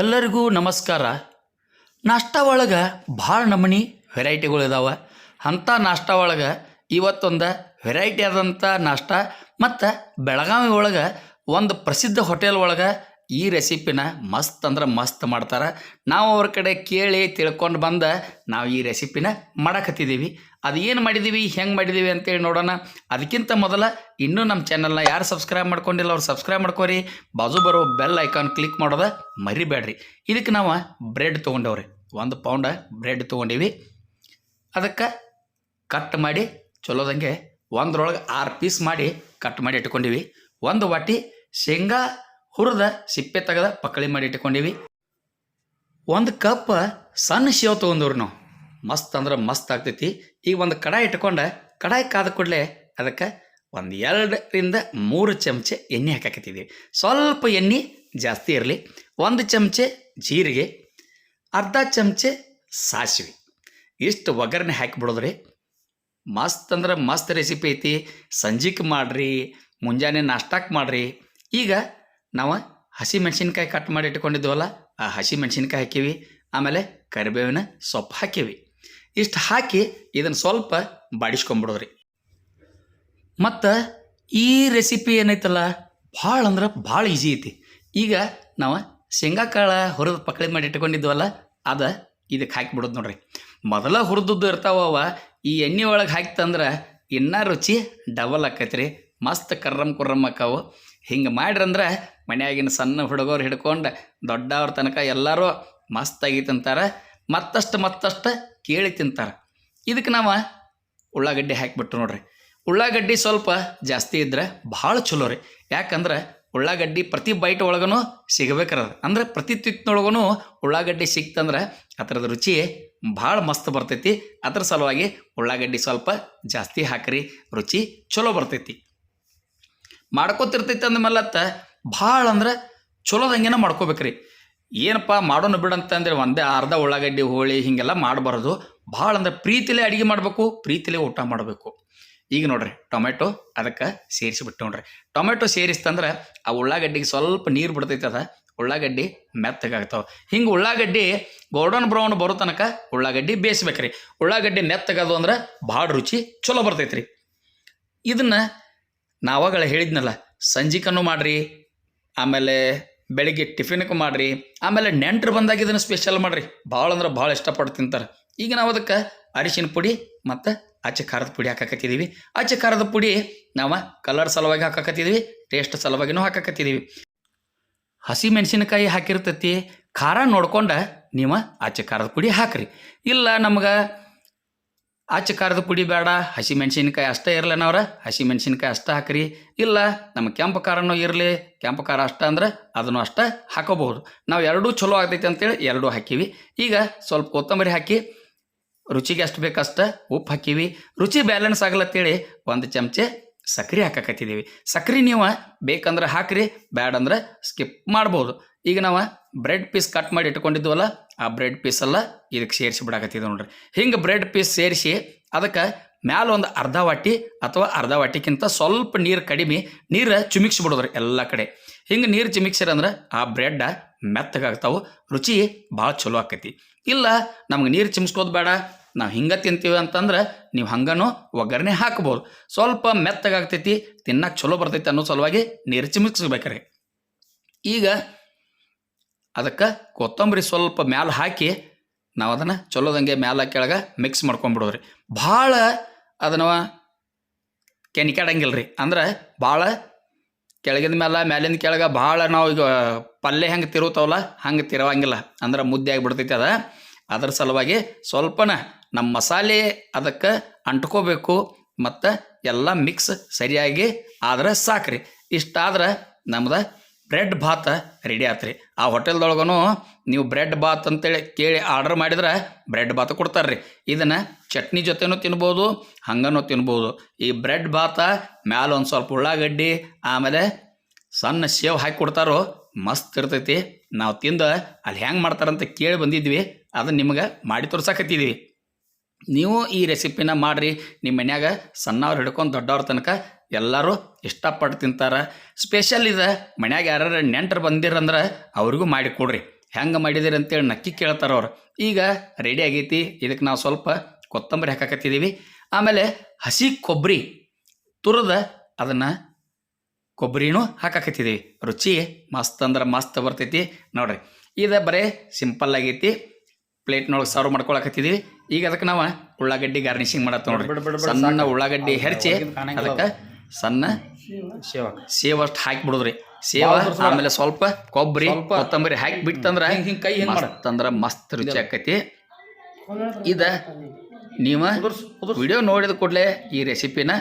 ಎಲ್ಲರಿಗೂ ನಮಸ್ಕಾರ. ನಾಷ್ಟಾ ಒಳಗೆ ಭಾಳ ನಮೂನಿ ವೆರೈಟಿಗಳು ಇದಾವೆ. ಅಂಥ ನಾಷ್ಟಾ ಒಳಗೆ ಇವತ್ತೊಂದು ವೆರೈಟಿ ಆದಂಥ ನಾಷ್ಟ ಮತ್ತು ಬೆಳಗಾವಿ ಒಳಗೆ ಒಂದು ಪ್ರಸಿದ್ಧ ಹೋಟೆಲ್ ಒಳಗೆ ಈ ರೆಸಿಪಿನ ಮಸ್ತ್ ಅಂದ್ರೆ ಮಸ್ತ್ ಮಾಡ್ತಾರೆ. ನಾವು ಅವ್ರ ಕಡೆ ಕೇಳಿ ತಿಳ್ಕೊಂಡು ಬಂದ ನಾವು ಈ ರೆಸಿಪಿನ ಮಾಡಕತ್ತಿದ್ದೀವಿ ಅದು ಏನು ಮಾಡಿದ್ದೀವಿ ಹೆಂಗೆ ಮಾಡಿದ್ದೀವಿ ಅಂತೇಳಿ ನೋಡೋಣ. ಅದಕ್ಕಿಂತ ಮೊದಲ ಇನ್ನೂ ನಮ್ಮ ಚಾನಲ್ನ ಯಾರು ಸಬ್ಸ್ಕ್ರೈಬ್ ಮಾಡ್ಕೊಂಡಿಲ್ಲ ಅವ್ರು ಸಬ್ಸ್ಕ್ರೈಬ್ ಮಾಡ್ಕೋರಿ. ಬಾಜು ಬರೋ ಬೆಲ್ ಐಕಾನ್ ಕ್ಲಿಕ್ ಮಾಡೋದ ಮರಿಬೇಡ್ರಿ ಇದಕ್ಕೆ ನಾವು ಬ್ರೆಡ್ ತೊಗೊಂಡವ್ರಿ. ಒಂದು ಪೌಂಡ ಬ್ರೆಡ್ ತೊಗೊಂಡೀವಿ. ಅದಕ್ಕೆ ಕಟ್ ಮಾಡಿ, ಚಲೋದಂಗೆ ಒಂದರೊಳಗೆ ಆರು ಪೀಸ್ ಮಾಡಿ ಕಟ್ ಮಾಡಿ ಇಟ್ಕೊಂಡಿವಿ. ಒಂದು ವಾಟಿ ಶೇಂಗಾ ಹುರಿದ ಸಿಪ್ಪೆ ತೆಗೆದ ಪಕ್ಕಳಿ ಮಾಡಿ ಇಟ್ಕೊಂಡಿವಿ. ಒಂದು ಕಪ್ ಸಣ್ಣ ಸೇವ್ ತೊಗೊಂಡವ್ರಿ ನಾವು. ಮಸ್ತ್ ಅಂದ್ರೆ ಮಸ್ತ್ ಆಗ್ತೈತಿ. ಈಗ ಒಂದು ಕಡಾಯಿ ಇಟ್ಕೊಂಡು, ಕಡಾಯಿ ಕಾದ ಕೂಡಲೇ ಅದಕ್ಕೆ ಒಂದು ಎರಡರಿಂದ ಮೂರು ಚಮಚೆ ಎಣ್ಣೆ ಹಾಕಾಕತ್ತಿದ್ದೀವಿ ಸ್ವಲ್ಪ ಎಣ್ಣೆ ಜಾಸ್ತಿ ಇರಲಿ, ಒಂದು ಚಮಚೆ ಜೀರಿಗೆ, ಅರ್ಧ ಚಮಚೆ ಸಾಸಿವೆ. ಇಷ್ಟು ಒಗ್ಗರಣೆ ಹಾಕಿಬಿಡೋದ್ರಿ. ಮಸ್ತ್ ಅಂದ್ರೆ ಮಸ್ತ್ ರೆಸಿಪಿ ಐತಿ. ಸಂಜೆಗೆ ಮಾಡಿರಿ, ಮುಂಜಾನೆ ನಾಷ್ಟಾಕ್ ಮಾಡಿರಿ. ಈಗ ನಾವು ಹಸಿ ಮೆಣಸಿನ್ಕಾಯಿ ಕಟ್ ಮಾಡಿ ಇಟ್ಕೊಂಡಿದ್ವಲ್ಲ, ಆ ಹಸಿ ಮೆಣಸಿನ್ಕಾಯಿ ಹಾಕೀವಿ. ಆಮೇಲೆ ಕರಿಬೇವಿನ ಸೊಪ್ಪು ಹಾಕೀವಿ. ಇಷ್ಟು ಹಾಕಿ ಇದನ್ನು ಸ್ವಲ್ಪ ಬಾಡಿಸ್ಕೊಂಬಿಡೋದ್ರಿ. ಮತ್ತು ಈ ರೆಸಿಪಿ ಏನೈತಲ್ಲ, ಭಾಳ ಅಂದ್ರೆ ಭಾಳ ಈಸಿ ಐತಿ. ಈಗ ನಾವು ಶೇಂಗಾ ಕಾಳು ಹುರಿದು ಪಕ್ಕಳಿ ಮಾಡಿ ಇಟ್ಕೊಂಡಿದ್ವಲ್ಲ, ಅದ ಇದಕ್ಕೆ ಹಾಕಿಬಿಡೋದು ನೋಡ್ರಿ. ಮೊದಲ ಹುರಿದದ್ದು ಇರ್ತಾವ ಅವ, ಈ ಎಣ್ಣೆ ಒಳಗೆ ಹಾಕ್ತಂದ್ರೆ ಇನ್ನೂ ರುಚಿ ಡಬಲ್ ಆಕೈತ್ರಿ. ಮಸ್ತ್ ಕರ್ರಮ್ ಕುರ್ರಮ್ ಆಕಾವು. ಹಿಂಗೆ ಮಾಡ್ರಂದ್ರೆ ಮನ್ಯಾಗಿನ ಸಣ್ಣ ಹುಡುಗರು ಹಿಡ್ಕೊಂಡು ದೊಡ್ಡವ್ರ ತನಕ ಎಲ್ಲರೂ ಮಸ್ತಾಗಿ ತಿಂತಾರೆ. ಮತ್ತಷ್ಟು ಮತ್ತಷ್ಟು ಕೇಳಿ ತಿಂತಾರೆ. ಇದಕ್ಕೆ ನಾವು ಉಳ್ಳಾಗಡ್ಡಿ ಹಾಕಿಬಿಟ್ಟು ನೋಡ್ರಿ. ಉಳ್ಳಾಗಡ್ಡಿ ಸ್ವಲ್ಪ ಜಾಸ್ತಿ ಇದ್ರೆ ಭಾಳ ಚಲೋ ರೀ. ಯಾಕಂದ್ರೆ ಉಳ್ಳಾಗಡ್ಡಿ ಪ್ರತಿ ಬೈಟ್ ಒಳಗೂ ಸಿಗಬೇಕಾರ. ಅಂದ್ರೆ ಪ್ರತಿ ತಿತ್ತಿನೊಳಗೂ ಉಳ್ಳಾಗಡ್ಡಿ ಸಿಕ್ತಂದ್ರೆ ಅದರದ ರುಚಿ ಭಾಳ ಮಸ್ತ್ ಬರ್ತೈತಿ. ಅದ್ರ ಸಲುವಾಗಿ ಉಳ್ಳಾಗಡ್ಡಿ ಸ್ವಲ್ಪ ಜಾಸ್ತಿ ಹಾಕ್ರಿ, ರುಚಿ ಚಲೋ ಬರ್ತೈತಿ. ಮಾಡ್ಕೋತಿರ್ತೈತಿ ಅಂದಮೇಲತ್ತ ಭಾಳ ಅಂದ್ರೆ ಚಲೋದಂಗೆನ ಮಾಡ್ಕೋಬೇಕ್ರಿ. ಏನಪ್ಪ ಮಾಡೋಣ ಬಿಡಂತಂದರೆ ಒಂದೇ ಅರ್ಧ ಉಳ್ಳಾಗಡ್ಡಿ, ಹೋಳಿ ಹೀಗೆಲ್ಲ ಮಾಡಬಾರ್ದು. ಭಾಳ ಅಂದ್ರೆ ಪ್ರೀತಿಲೇ ಅಡುಗೆ ಮಾಡಬೇಕು, ಪ್ರೀತಿಲೇ ಊಟ ಮಾಡಬೇಕು. ಈಗ ನೋಡ್ರಿ, ಟೊಮೆಟೊ ಅದಕ್ಕೆ ಸೇರಿಸಿಬಿಟ್ಟು ನೋಡ್ರಿ. ಟೊಮೆಟೊ ಸೇರಿಸ್ತಂದ್ರೆ ಆ ಉಳ್ಳಾಗಡ್ಡಿಗೆ ಸ್ವಲ್ಪ ನೀರು ಬಿಡ್ತೈತೆ ಅದ, ಉಳ್ಳಾಗಡ್ಡಿ ಮೆತ್ತಗಾಗ್ತಾವೆ. ಹಿಂಗೆ ಉಳ್ಳಾಗಡ್ಡಿ ಗೋಲ್ಡನ್ ಬ್ರೌನ್ ಬರೋ ತನಕ ಉಳ್ಳಾಗಡ್ಡಿ ಬೇಯಿಸ್ಬೇಕ್ರಿ. ಉಳ್ಳಾಗಡ್ಡಿ ಮೆತ್ತಗದು ಅಂದ್ರೆ ಭಾಳ ರುಚಿ ಚಲೋ ಬರ್ತೈತ್ರಿ. ಇದನ್ನು ನಾವಾಗಳ ಹೇಳಿದ್ನಲ್ಲ ಸಂಜಿಕನ್ನು ಮಾಡ್ರಿ, ಆಮೇಲೆ ಬೆಳಿಗ್ಗೆ ಟಿಫಿನ್ಗೆ ಮಾಡ್ರಿ, ಆಮೇಲೆ ನೆಂಟ್ರು ಬಂದಾಗ ಇದನ್ನು ಸ್ಪೆಷಲ್ ಮಾಡ್ರಿ. ಭಾಳ ಅಂದ್ರೆ ಭಾಳ ಇಷ್ಟಪಟ್ಟು ತಿಂತಾರೆ. ಈಗ ನಾವು ಅದಕ್ಕೆ ಅರಿಶಿನ ಪುಡಿ ಮತ್ತು ಅಚ್ಚೆ ಖಾರದ ಪುಡಿ ಹಾಕಕತ್ತಿದ್ದೀವಿ ಅಚ್ಚ ಖಾರದ ಪುಡಿ ನಾವು ಕಲರ್ ಸಲುವಾಗಿ ಹಾಕಕತ್ತಿದ್ದೀವಿ ಟೇಸ್ಟ್ ಸಲುವಾಗಿನೂ ಹಾಕಕತ್ತಿದ್ದೀವಿ ಹಸಿ ಮೆಣಸಿನಕಾಯಿ ಹಾಕಿರ್ತೈತಿ, ಖಾರ ನೋಡ್ಕೊಂಡು ನೀವು ಆಚೆ ಖಾರದ ಪುಡಿ ಹಾಕ್ರಿ. ಇಲ್ಲ ನಮ್ಗೆ ಆಚ ಖಾರದ ಪುಡಿ ಬೇಡ ಹಸಿ ಮೆಣಸಿನ್ಕಾಯಿ ಅಷ್ಟೇ ಇರಲೇನವ್ರ ಹಸಿ ಮೆಣಸಿನ್ಕಾಯಿ ಅಷ್ಟೇ ಹಾಕ್ರಿ. ಇಲ್ಲ, ನಮ್ಮ ಕೆಂಪು ಖಾರನೂ ಇರಲಿ, ಕೆಂಪು ಖಾರ ಅಷ್ಟೇ ಅಂದ್ರೆ ಅದನ್ನು ಅಷ್ಟೇ ಹಾಕೋಬಹುದು. ನಾವು ಎರಡೂ ಚಲೋ ಆಗ್ತೈತೆ ಅಂತೇಳಿ ಎರಡೂ ಹಾಕೀವಿ. ಈಗ ಸ್ವಲ್ಪ ಕೊತ್ತಂಬರಿ ಹಾಕಿ, ರುಚಿಗೆ ಅಷ್ಟು ಬೇಕಷ್ಟ ಉಪ್ಪು ಹಾಕೀವಿ. ರುಚಿ ಬ್ಯಾಲೆನ್ಸ್ ಆಗಲತ್ತೇಳಿ ಒಂದು ಚಮಚೆ ಸಕ್ರೆ ಹಾಕಕತ್ತಿದ್ದೀವಿ ಸಕ್ರೆ ನೀವು ಬೇಕಂದ್ರೆ ಹಾಕ್ರಿ, ಬ್ಯಾಡಂದ್ರೆ ಸ್ಕಿಪ್ ಮಾಡ್ಬೋದು. ಈಗ ನಾವು ಬ್ರೆಡ್ ಪೀಸ್ ಕಟ್ ಮಾಡಿ ಇಟ್ಕೊಂಡಿದ್ವಲ್ಲ, ಆ ಬ್ರೆಡ್ ಪೀಸೆಲ್ಲ ಇದಕ್ಕೆ ಸೇರಿಸಿ ಬಿಡಾಕತ್ತಿದ್ವಿ ನೋಡ್ರಿ. ಹಿಂಗೆ ಬ್ರೆಡ್ ಪೀಸ್ ಸೇರಿಸಿ ಅದಕ್ಕೆ ಮ್ಯಾಲ ಒಂದು ಅರ್ಧ ವಾಟಿ ಅಥವಾ ಅರ್ಧ ವಾಟಿಕ್ಕಿಂತ ಸ್ವಲ್ಪ ನೀರು ಕಡಿಮೆ ನೀರು ಚುಮಿಕ್ಸ್ಬಿಡೋದ್ರಿ ಎಲ್ಲ ಕಡೆ. ಹಿಂಗೆ ನೀರು ಚಿಮಿಕ್ಸಿರಂದ್ರೆ ಆ ಬ್ರೆಡ್ ಮೆತ್ತಗಾಗ್ತಾವೆ, ರುಚಿ ಭಾಳ ಚಲೋ ಆಕೈತಿ. ಇಲ್ಲ, ನಮ್ಗೆ ನೀರು ಚಿಮ್ಸ್ಕೋದು ಬೇಡ ನಾವು ಹಿಂಗೆ ತಿಂತೀವಿ ಅಂತಂದ್ರೆ ನೀವು ಹಂಗನೂ ಒಗ್ಗರಣೆ ಹಾಕ್ಬೋದು. ಸ್ವಲ್ಪ ಮೆತ್ತಗಾಗ್ತೈತಿ ತಿನ್ನಕ್ಕೆ ಚಲೋ ಬರ್ತೈತಿ ಅನ್ನೋ ಸಲುವಾಗಿ ನೀರು ಚಿಮಿಕ್ಸ್ಬೇಕ್ರಿ ಈಗ ಅದಕ್ಕೆ ಕೊತ್ತಂಬರಿ ಸ್ವಲ್ಪ ಮ್ಯಾಲೆ ಹಾಕಿ ನಾವು ಅದನ್ನು ಚಲೋದಂಗೆ ಮ್ಯಾಲ ಕೆಳಗೆ ಮಿಕ್ಸ್ ಮಾಡ್ಕೊಂಬಿಡೋದ್ರಿ. ಭಾಳ ಅದನ್ನು ಕೆಣಿಕಾಡಂಗಿಲ್ಲ ರೀ ಅಂದ್ರೆ ಭಾಳ ಕೆಳಗಿನ ಮೇಲೆ ಮ್ಯಾಲಿಂದ ಕೆಳಗೆ ಭಾಳ ನಾವು ಈಗ ಪಲ್ಯ ಹೆಂಗೆ ತಿರುತ್ತವಲ್ಲ ಹಂಗೆ ತಿರುವಂಗಿಲ್ಲ. ಅಂದ್ರೆ ಮುದ್ದೆ ಆಗಿಬಿಡ್ತೈತಿ ಅದ. ಅದ್ರ ಸಲುವಾಗಿ ಸ್ವಲ್ಪನ ನಮ್ಮ ಮಸಾಲೆ ಅದಕ್ಕೆ ಅಂಟ್ಕೋಬೇಕು, ಮತ್ತು ಎಲ್ಲ ಮಿಕ್ಸ್ ಸರಿಯಾಗಿ ಆದ್ರೆ ಸಾಕ್ರಿ. ಇಷ್ಟಾದ್ರೆ ನಮ್ದು ಬ್ರೆಡ್ ಭಾತ್ ರೆಡಿ ಆತ್ರಿ. ಆ ಹೋಟೆಲ್ದೊಳಗೂ ನೀವು ಬ್ರೆಡ್ ಬಾತ್ ಅಂತೇಳಿ ಕೇಳಿ ಆರ್ಡರ್ ಮಾಡಿದ್ರೆ ಬ್ರೆಡ್ ಬಾತ್ ಕೊಡ್ತಾರೆ ರೀ ಇದನ್ನು ಚಟ್ನಿ ಜೊತೆನೂ ತಿನ್ಬೋದು, ಹಂಗನೂ ತಿನ್ಬೋದು. ಈ ಬ್ರೆಡ್ ಭಾತ ಮ್ಯಾಲ ಒಂದು ಸ್ವಲ್ಪ ಉಳ್ಳಾಗಡ್ಡಿ, ಆಮೇಲೆ ಸಣ್ಣ ಸೇವ್ ಹಾಕಿ ಕೊಡ್ತಾರೋ ಮಸ್ತ್ ಇರ್ತೈತಿ. ನಾವು ತಿಂದು ಅಲ್ಲಿ ಹೆಂಗೆ ಮಾಡ್ತಾರಂತ ಕೇಳಿ ಬಂದಿದ್ವಿ. ಅದನ್ನು ನಿಮಗೆ ಮಾಡಿ ತೋರ್ಸಕತ್ತಿದ್ದೀವಿ ನೀವು ಈ ರೆಸಿಪಿನ ಮಾಡಿರಿ ನಿಮ್ಮ ಮನ್ಯಾಗ ಸಣ್ಣವ್ರು ಹಿಡ್ಕೊಂಡು ದೊಡ್ಡವ್ರ ತನಕ ಎಲ್ಲರೂ ಇಷ್ಟಪಟ್ಟು ತಿಂತಾರೆ. ಸ್ಪೆಷಲ್ ಇದು, ಮನ್ಯಾಗ ಯಾರು ನೆಂಟರು ಬಂದಿರಂದ್ರೆ ಅವ್ರಿಗೂ ಮಾಡಿ ಕೊಡ್ರಿ. ಹೆಂಗೆ ಮಾಡಿದಿರಿ ಅಂತೇಳಿ ನಕ್ಕಿ ಕೇಳ್ತಾರೆ ಅವ್ರು. ಈಗ ರೆಡಿ ಆಗೈತಿ ಇದಕ್ಕೆ ನಾವು ಸ್ವಲ್ಪ ಕೊತ್ತಂಬರಿ ಹಾಕಕತ್ತಿದ್ದೀವಿ ಆಮೇಲೆ ಹಸಿ ಕೊಬ್ಬರಿ ತುರಿದ ಅದನ್ನು ಕೊಬ್ಬರಿನೂ ಹಾಕಕತ್ತಿದ್ದೀವಿ ರುಚಿ ಮಸ್ತ್ ಅಂದ್ರೆ ಮಸ್ತ್ ಬರ್ತೈತಿ ನೋಡ್ರಿ. ಇದು ಬರೀ ಸಿಂಪಲ್ ಆಗೈತಿ. ಪ್ಲೇಟ್ನೊಳಗೆ ಸರ್ವ್ ಮಾಡ್ಕೊಳಕತ್ತಿದ್ದೀವಿ ಈಗ ಅದಕ್ಕೆ ನಾವು ಉಳ್ಳಾಗಡ್ಡಿ ಗಾರ್ನಿಶಿಂಗ್ ಮಾಡತ್ತ ನೋಡ್ರಿ. ಸಣ್ಣ. ಉಳ್ಳಾಗಡ್ಡಿ ಹೆರ್ಚಿ ಅದಕ್ಕೆ ಸಣ್ಣ ಸೇವ್ ಅಷ್ಟು ಹಾಕಿ ಬಿಡುದ್ರಿ ಸೇವ ಆಮೇಲೆ ಸ್ವಲ್ಪ ಕೊಬ್ಬರಿ ಕೊತ್ತಂಬರಿ ಹಾಕಿ ಬಿಟ್ಟಂದ್ರೆ ಹಿಂಗೆ ಕೈ ಹಿಂಗ್. ಮಸ್ತ್ ಅಂದ್ರ ಮಸ್ತ್ ರುಚಿ ಆಕೈತಿ. ಇದ ನೀವ. ವಿಡಿಯೋ ನೋಡಿದ ಕೂಡಲೇ ಈ ರೆಸಿಪಿನ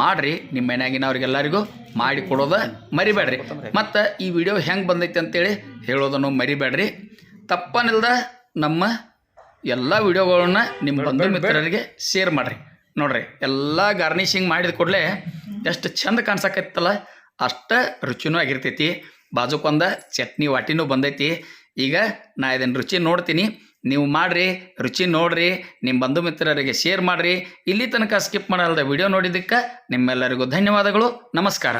ಮಾಡ್ರಿ. ನಿಮ್ಮ ಮನ್ಯಾಗಿನವ್ರಿಗೆಲ್ಲರಿಗೂ ಮಾಡಿ ಕೊಡೋದು ಮರಿಬೇಡ್ರಿ. ಮತ್ತು ಈ ವಿಡಿಯೋ ಹೆಂಗೆ ಬಂದೈತಿ ಅಂತೇಳಿ ಹೇಳೋದನ್ನು ಮರಿಬೇಡ್ರಿ. ತಪ್ಪನಿಲ್ದ ನಮ್ಮ ಎಲ್ಲ ವಿಡಿಯೋಗಳನ್ನ ನಿಮ್ಮ ಬಂಧು ಮಿತ್ರರಿಗೆ ಶೇರ್ ಮಾಡಿರಿ. ನೋಡ್ರಿ ಎಲ್ಲ ಗಾರ್ನಿಶಿಂಗ್ ಮಾಡಿದ ಕೂಡಲೇ ಎಷ್ಟು ಚಂದ ಕಾಣ್ಸಕತ್ತಲ್ಲ ಅಷ್ಟು ರುಚಿನೂ ಆಗಿರ್ತೈತಿ. ಬಾಜುಕೊಂದ ಚಟ್ನಿ ವಾಟಿನೂ ಬಂದೈತಿ. ಈಗ ನಾ ಇದನ್ನು ರುಚಿ ನೋಡ್ತೀನಿ. ನೀವು ಮಾಡಿರಿ ರುಚಿ ನೋಡ್ರಿ ನಿಮ್ಮ ಬಂಧು ಮಿತ್ರರಿಗೆ ಶೇರ್ ಮಾಡಿರಿ. ಇಲ್ಲಿ ತನಕ ಸ್ಕಿಪ್ ಮಾಡಲ್ದ ವಿಡಿಯೋ ನೋಡಿದ್ದಕ್ಕೆ ನಿಮ್ಮೆಲ್ಲರಿಗೂ ಧನ್ಯವಾದಗಳು. ನಮಸ್ಕಾರ.